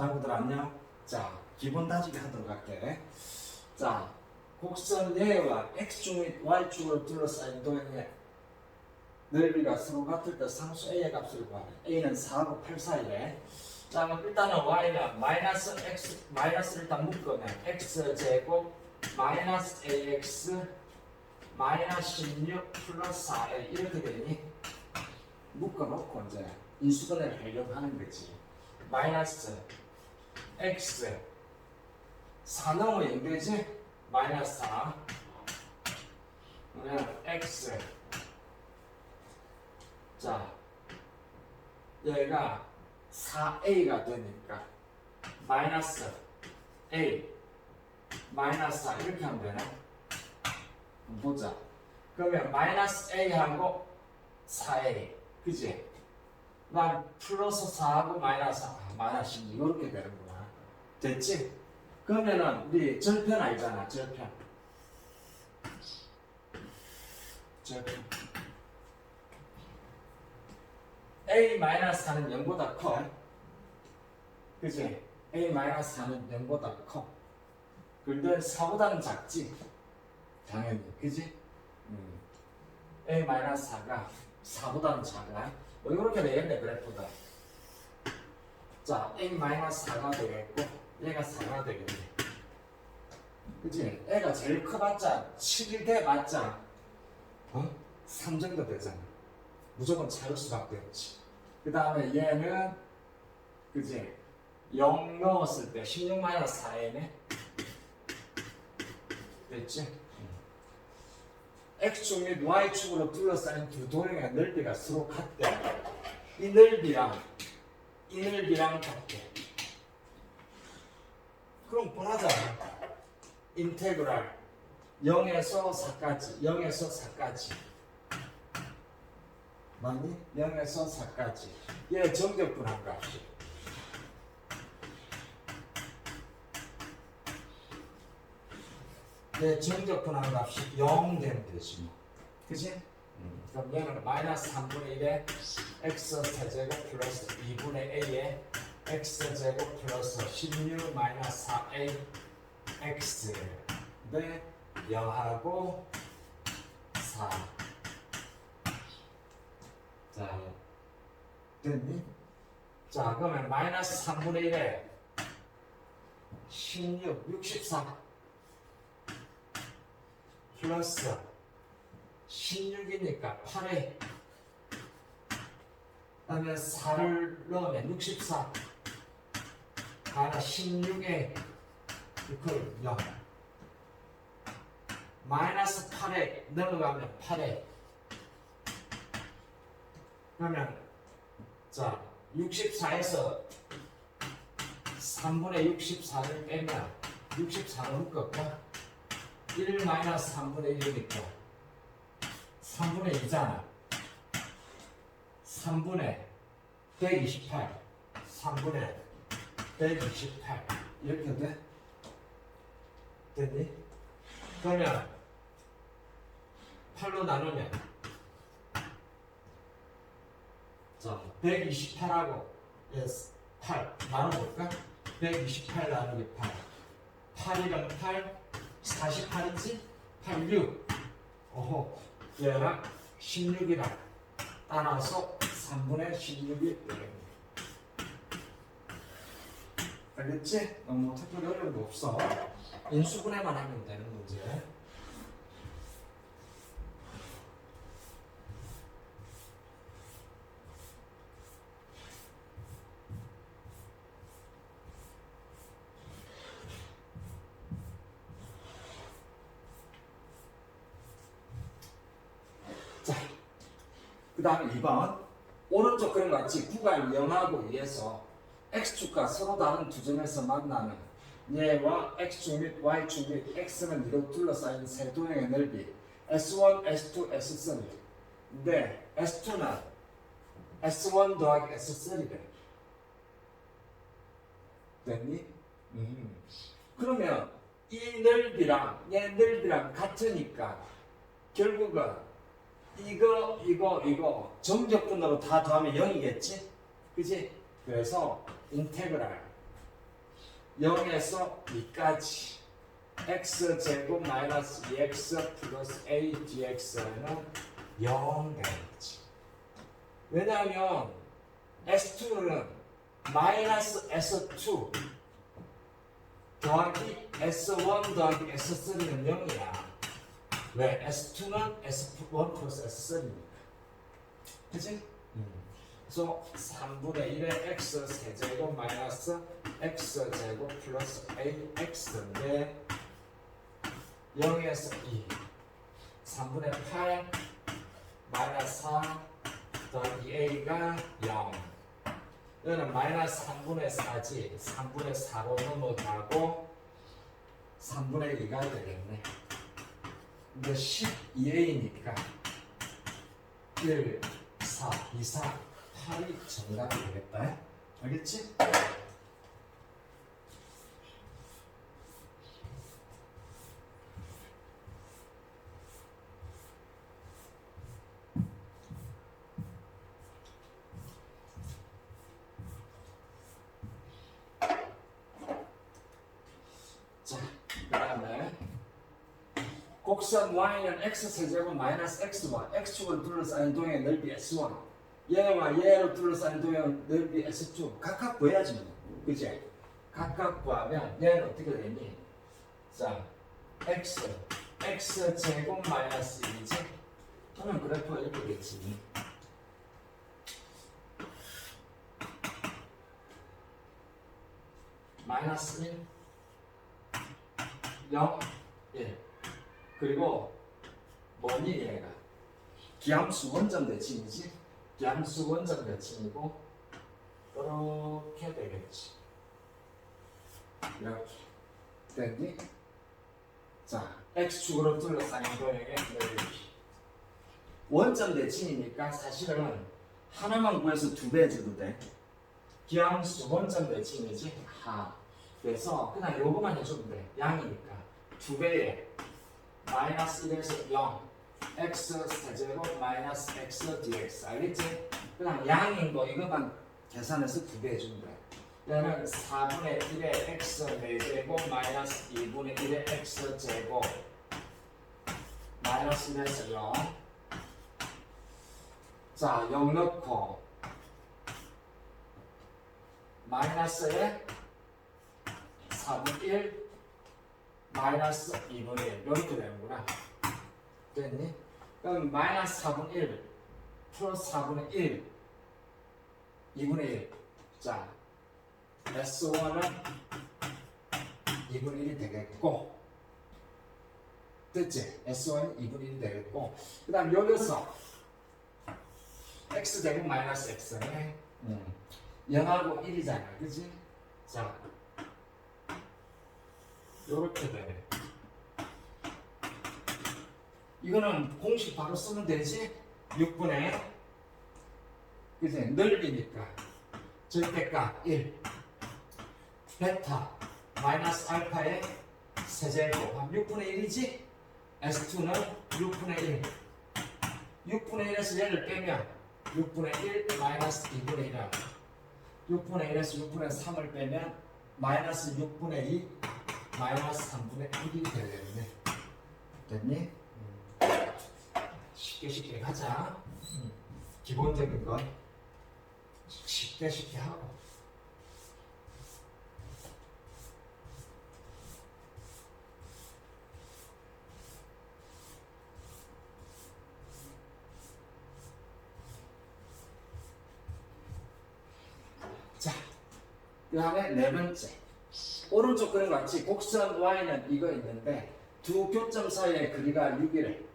친구들 안녕. 자, 기본 다지기 하도록 할게. 자, 곡선 예와 x축 및 y축을 둘러싸인 도형의 넓이가 서로 같을 때 상수 a의 값을 구하래. a는 4하고 8 사이래. 자, 그럼 일단은 y는 마이너스 x 마이너스를 일단 묶으면 x 제곱 마이너스 ax 마이너스 16 플러스 4a 이렇게 되니 묶어놓고 이제 인수분해를 하려고 하는 거지. 마이너스 x 4 넣으면 연결이지? 마이너스 4 그러면 x 자 얘가 4a가 되니까 마이너스 a 마이너스 4 이렇게 하면 되나? 보자 그러면 마이너스 a하고 4a 그지? 난 플러스 4하고 마이너스 4 마이너스 16 이렇게 되는구나 됐지? 그러면은 우리 절편 알잖아 절편 절편 a 마이너스 4는 0보다 커 그지? a 마이너스 4는 0보다 커 근데 4보다는 작지 당연히 그지? 음. a 마이너스 4가 4보다는 작아 뭐 이렇게 되겠네 그래프가 자 a 마이너스 4가 되겠고 얘가 4가 되겠네 그치? 애가 제일 커봤자 7대 맞자 어? 3 정도 되잖아 무조건 차일 수밖에 없지 그 다음에 얘는 그지? 0 넣었을 때 16 마이너스 4이네 됐지? X축 및 Y축으로 둘러싸인 두 도형의 넓이가 서로 같대 이 넓이랑 이 넓이랑 같대 그럼 뻔하잖아 인테그랄. 0에서 4까지 0에서 4까지. 맞니? 0에서 4까지. 얘 정적분한 값이 얘 정적분한 값이 0 되면 되지 뭐. 그치? 그럼 얘는 마이너스 3분의 1에 x 세제곱 플러스 2분의 a에 x 제곱 플러스 16 마이너스 4a x 네 0하고 4 자, 됐니? 자, 그러면 마이너스 3분의 1에 16, 64 플러스 16이니까 8에 그다음에 4를 넣으면 64 하나 16에 이퀄 0 마이너스 8에 넘어가면 8에. 그러면 자 64에서 3분의 64를 빼면 64는 묶을까? 1 마이너스 3분의 1이니까 3분의 2잖아. 3분의 128 3분의 128 이렇게 돼? 됐니? 그러면 8로 나누면 자 128하고 yes, 8 나눠볼까? 128 나누기 8 8이랑 8 48이지? 86 오호 얘랑 16이랑 따라서 3분의 16이 되겠네 알겠지? 너무 특별히 어려운 거 없어. 인수분해만 하면 되는 문제. 자, 그 다음에 2번. 오른쪽 그림 같이 구간 0하고 2에서 x축과 서로 다른 두 점에서 만나는 얘와 x축 및 y축 및 x는 이로 둘러싸인 세 도형의 넓이 s1, s2, s3 근데 s2는 s1 더하기 s3래 됐니? 음. 그러면 이 넓이랑 얘 넓이랑 같으니까 결국은 이거 이거 이거 정적분으로 다 더하면 0이겠지? 그지? 그래서 인테그랄 0에서 2까지 x 제곱 마이너스 2x 플러스 a dx는 0 되는 거지. 왜냐하면 S2는 마이너스 S2 더하기 S1 더하기 S3는 0이야. 왜? S2는 S1 플러스 S3니까. 그치? 그래서 3분의 1의 x 세제곱 마이너스 x 제곱 플러스 ax인데 0에서 2 3분의 8 마이너스 4 더하기 a가 0 이거는 마이너스 3분의 4지. 3분의 4로 넘어가고 3분의 2가 되겠네. 근데 12a니까 1, 4, 2, 4, 8이 정답이 되겠다. 알겠지? 곡선 y는 x 세제곱 마이너스 x와 x축을 둘러싸인 동의 넓이 s1 얘와 얘로 둘러싸인 동의 넓이 s2 각각 구해야지 뭐. 그지? 각각 구하면 얘는 어떻게 되니? 자 x x 제곱 마이너스 2지 그러면 그래프가 이렇게 되지 마이너스 1 0 1 그리고 뭐니 얘가 기함수 원점 대칭이지 기함수 원점 대칭이고 이렇게 되겠지. 이렇게. 됐니? 자 x축으로 둘러싸인 도형의 넓이 원점 대칭이니까 사실은 하나만 구해서 두 배 해줘도 돼. 기함수 원점 대칭이지? 하. 그래서 그냥 요거만 해주면 돼. 양이니까 두 배에 마이너스 1에서 0 x 세제곱 마이너스 x dx 알겠지? 그냥 양인 거 이것만 계산해서 두배 해주면 돼 얘는 4분의 1의 x 4제곱 마이너스 2분의 1의 x 제곱 마이너스 1에서 0 자, 0 넣고 마이너스에 4분의 1 마이너스 2분의 1 이렇게 되는구나 됐니? 그럼 마이너스 4분의 1 플러스 4분의 1 2분의 1 자, S1은 2분의 1이 되겠고 됐지? S1은 2분의 1이 되겠고 그 다음 여기서 X제곱 마이너스 X는 음. 0하고 1이잖아 그지? 자 요렇게 되네 이거는 공식 바로 쓰면 되지? 6분의 그지? 넓이니까 절대값 1 베타 마이너스 알파의 세제곱 하면 6분의 1이지? S2는 6분의 1 6분의 1에서 얘를 빼면 6분의 1 마이너스 2분의 1이야 6분의 1에서 6분의 3을 빼면 마이너스 6분의 2 마이너스 3분의 1이 되겠네 됐니? 쉽게 쉽게 음. 기본적인 건 쉽게 쉽게 하고 자, 그 다음에 네 번째. 오른쪽 그림 같이 곡선 Y는 이거 있는데 두 교점 사이의 거리가 6이래.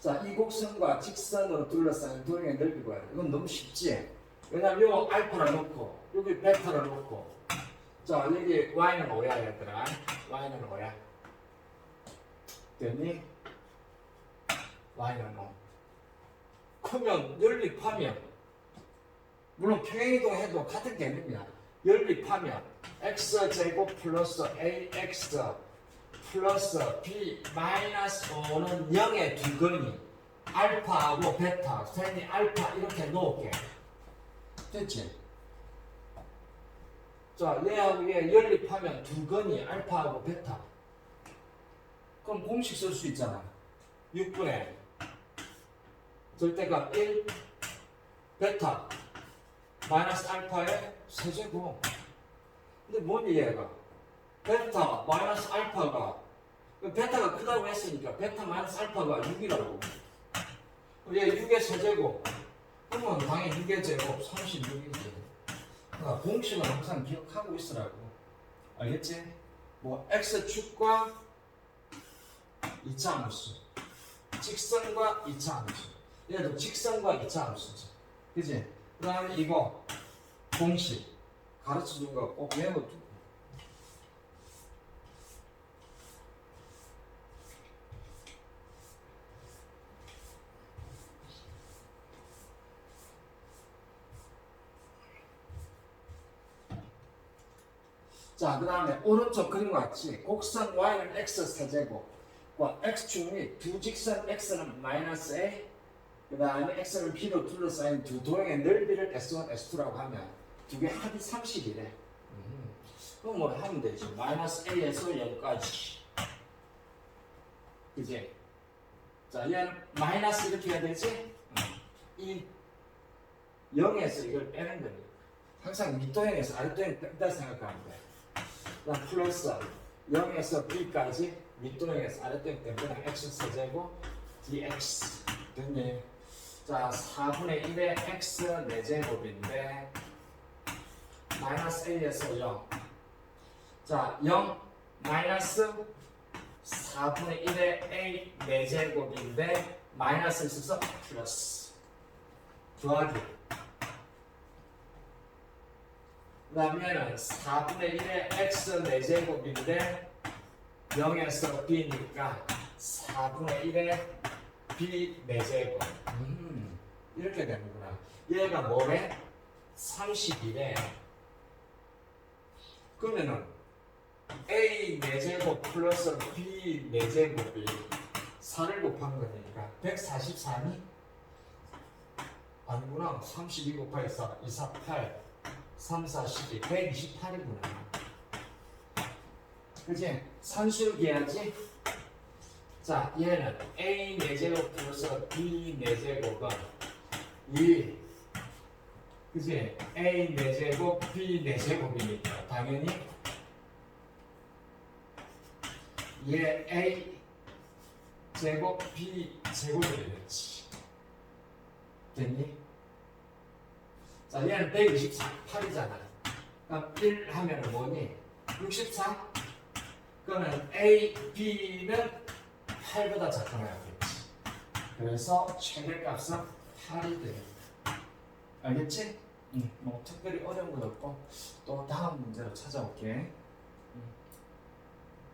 자, 이 곡선과 직선으로 둘러싸인 도형의 넓이가 이건 너무 쉽지? 왜냐면 요 알파를 놓고 여기 베타를 놓고 자, 여기 Y는 5야 얘들아. Y는 5야. 됐니? Y는 5. 크면 연립하면 물론 평행이동 해도 같은 개념이야. 연립하면 x 제곱 플러스 ax 플러스 b 마이너스 5는 0의 두 근이 알파하고 베타, 셋이 알파 이렇게 놓을게. 됐지? 자, 얘하고 얘 연립하면 두 건이 알파하고 베타. 그럼 공식 쓸 수 있잖아. 6분의 절대값 1 베타 마이너스 알파의 세제곱. 근데 뭐니 얘가? 베타 마이너스 알파가 그 베타가 크다고 했으니까 베타 마이너스 알파가 6이라고. 얘 6의 세제곱. 그러면 당연히 6의 제곱 36이지. 그러니까 공식은 항상 기억하고 있으라고. 알겠지? 뭐 x축과 이차함수, 직선과 이차함수. 얘도 직선과 이차함수지. 그지? 그 다음에 이거 공식 가르쳐 준 거 꼭 외워두고. 자, 그 다음에 오른쪽 그림과 같이 곡선 y는 x 세제곱과 x축 및두 직선 x는 마이너스 a 그 다음에 x를 b로 둘러싸인 두 도형의 넓이를 s1, s2라고 하면 두 개 합이 30이래. 음. 그럼 뭐 하면 되지. 마이너스 a에서 0까지. 그지? 자, 얘는 마이너스 이렇게 해야 되지? 이 0에서 이걸 빼는 겁니다. 항상 밑도형에서 아랫도형 뺀다 생각하면 돼. 그다음 플러스 0에서 b까지 밑도형에서 아랫도형 때문에 x 세제곱 dx 됐니? 자 4분의 1의 x 4제곱인데 마이너스 a에서 0. 자 0 마이너스 4분의 1의 a 4제곱인데 마이너스 있어서 플러스 더하기 그 다음에는 4분의 1의 x 4제곱인데 0에서 b니까 4분의 1의 b 4제곱. 음, 이렇게 되는구나. 얘가 뭐래? 31에. 그러면은 a 4제곱 플러스 b 4제곱이 4를 곱한 거니까 144니? 아니구나. 32 곱하기 4 2, 4, 8 3, 4, 12, 128이구나. 그지? 산수를 해야지. 자, 얘는 A 4제곱 플러스 B 4제곱은 2. 그지? A 4제곱, B 4제곱이니까 당연히 얘 A 제곱, B 제곱이 되겠지. 됐니? 자, 얘는 128이잖아. 그럼 1 하면 뭐니? 64? 그러면 A, B는 8보다 작아야겠지. 그래서 최대값은 8이 되겠다. 알겠지? 응. 뭐 특별히 어려운 건 없고 또 다음 문제로 찾아올게.